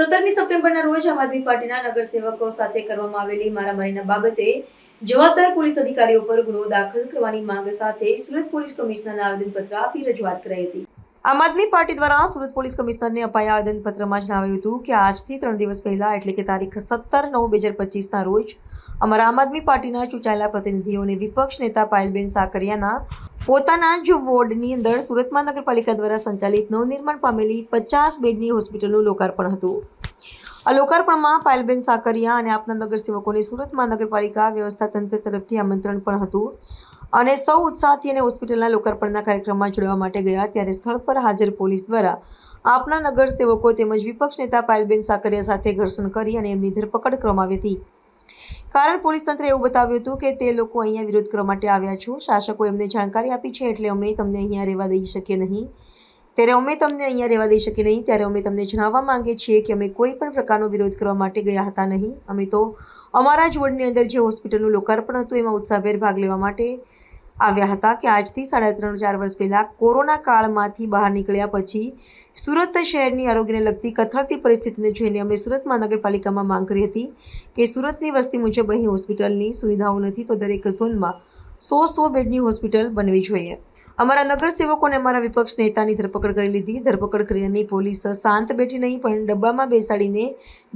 સત્તરમી સપ્ટેમ્બરના રોજ આમ આદમી પાર્ટીના નગરસેવકો સાથે કરવામાં આવેલી મારામારીના બાબતે જવાબદાર પોલીસ અધિકારીઓ પર ગુનો દાખલ કરવાની માંગ સાથે સુરત પોલીસ કમિશનરને આવેદનપત્ર આપી રજૂઆત કરાઈ હતી. આમ આદમી પાર્ટી દ્વારા સુરત પોલીસ કમિશનરને અપાયા આવેદનપત્રમાં જણાવ્યું હતું કે આજથી ત્રણ દિવસ પહેલા, એટલે કે તારીખ સત્તર નવ બે હજાર પચીસના રોજ, અમારા આમ આદમી પાર્ટીના ચૂંટાયેલા પ્રતિનિધિઓને વિપક્ષ નેતા પાયલબેન સાકરિયાના પોતાના જ વોર્ડની અંદર સુરત મહાનગરપાલિકા દ્વારા સંચાલિત નવનિર્માણ પામેલી પચાસ બેડની હોસ્પિટલનું લોકાર્પણ હતું. આ લોકાર્પણમાં પાયલબેન સાકરિયા અને આપના નગરસેવકોને સુરત મહાનગરપાલિકા વ્યવસ્થા તંત્ર તરફથી આમંત્રણ પણ હતું અને સૌ ઉત્સાહથી અને હોસ્પિટલના લોકાર્પણના કાર્યક્રમમાં જોડવા માટે ગયા ત્યારે સ્થળ પર હાજર પોલીસ દ્વારા આપના નગરસેવકો તેમજ વિપક્ષ નેતા પાયલબેન સાકરિયા સાથે ઘર્ષણ કરી અને એમની ધરપકડ કરવામાં આવી હતી. કારણ પોલીસ તંત્રે એવું બતાવ્યું હતું કે તે લોકો અહીંયા વિરોધ કરવા માટે આવ્યા છો. શાસકો એમને જાણકારી આપી છે એટલે અમે તમને અહીંયા રહેવા દઈ શકીએ નહીં. ત્યારે અમે તમને અહીંયા રહેવા દઈ શકીએ નહીં. ત્યારે અમે તમને જણાવવા માંગીએ છીએ કે અમે કોઈ પણ પ્રકારનો વિરોધ કરવા માટે ગયા હતા નહીં. અમે તો અમારા જ વોર્ડની અંદર જે હોસ્પિટલનું લોકાર્પણ હતું, એમાં ઉત્સાહભેર ભાગ લેવા માટે આવ્યા હતા કે આજથી સાડા ત્રણ ચાર વર્ષ પહેલાં કોરોના કાળમાંથી બહાર નીકળ્યા પછી સુરત શહેરની આરોગ્યને લગતી કથળતી પરિસ્થિતિને જોઈને અમે સુરત મહાનગરપાલિકામાં માંગ કરી હતી કે સુરતની વસ્તી મુજબ અહીં હોસ્પિટલની સુવિધાઓ નથી તો દરેક ઝોનમાં સો સો બેડની હોસ્પિટલ બનવી જોઈએ. અમારા નગરસેવકોને અમારા વિપક્ષ નેતાની ધરપકડ કરી લીધી. ધરપકડ કરીને પોલીસ શાંત બેઠી નહીં, પણ ડબ્બામાં બેસાડીને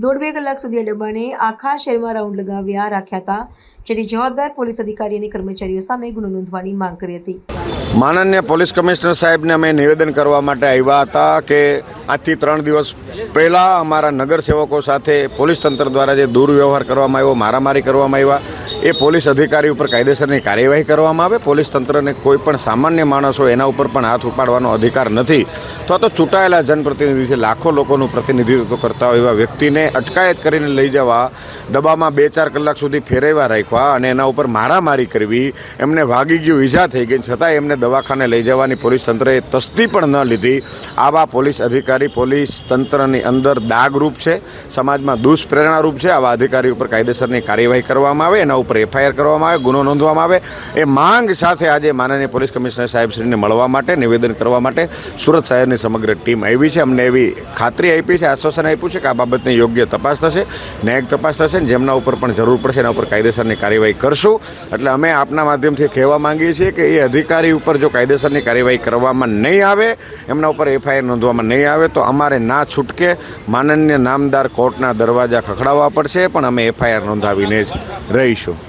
દોઢ બે કલાક સુધી આ ડબ્બાને આખા શહેરમાં રાઉન્ડ લગાવ્યા, રાખ્યા હતા, જેથી જવાબદાર પોલીસ અધિકારી અને કર્મચારીઓ સામે ગુનો નોંધવાની માંગ કરી હતી. માનન્ય પોલીસ કમિશનર સાહેબને અમે નિવેદન કરવા માટે આવ્યા હતા કે આજથી ત્રણ દિવસ પહેલાં અમારા નગરસેવકો સાથે પોલીસ તંત્ર દ્વારા જે દુર્વ્યવહાર કરવામાં આવ્યો, મારામારી કરવામાં આવ્યા એ પોલીસ અધિકારી ઉપર કાયદેસરની કાર્યવાહી કરવામાં આવે. પોલીસ તંત્રને કોઈ પણ સામાન્ય માણસો એના ઉપર પણ હાથ ઉપાડવાનો અધિકાર નથી. તો તો ચૂંટાયેલા જનપ્રતિનિધિ છે. લાખો લોકોનું પ્રતિનિધિત્વ કરતા હોય એવા વ્યક્તિને અટકાયત કરીને લઈ જવા ડબ્બામાં બે ચાર કલાક સુધી ફેરવ્યા રાખવા અને એના ઉપર મારામારી કરવી. એમને વાગી ગયું, ઈજા થઈ ગઈ. છતાં એમને દવાખાને લઈ જવાની પોલીસ તંત્રએ તસ્તી પણ ન લીધી. આવા પોલીસ અધિકારી પોલીસ તંત્રની અંદર દાગરૂપ છે. સમાજમાં દુષ્પ્રેરણારૂપ છે. આવા અધિકારી ઉપર કાયદેસરની કાર્યવાહી કરવામાં આવે. એના ઉપર એફઆઈઆર કરવામાં આવે, ગુનો નોંધવામાં આવે. એ માંગ સાથે આજે માનનીય પોલીસ કમિશનર સાહેબશ્રીને મળવા માટે, નિવેદન કરવા માટે સુરત શહેરની સમગ્ર ટીમ આવી છે. અમને એવી ખાતરી આપી છે, આશ્વાસન આપ્યું છે કે આ બાબતની યોગ્ય તપાસ થશે, ન્યાયિક તપાસ થશે ને જેમના ઉપર પણ જરૂર પડશે, એના ઉપર કાયદેસરની કાર્યવાહી કરશું. એટલે અમે આપના માધ્યમથી કહેવા માંગીએ છીએ કે એ અધિકારી ઉપર જો કાયદેસરની કાર્યવાહી કરવામાં નહીં આવે, એમના ઉપર એફઆઈઆર નોંધવામાં નહીં આવે, તો અમારે ના છૂટકે માનન્ય નામદાર કોર્ટના દરવાજા ખખડાવવા પડશે. પણ અમે એફઆઈઆર નોંધાવીને જ રહીશું.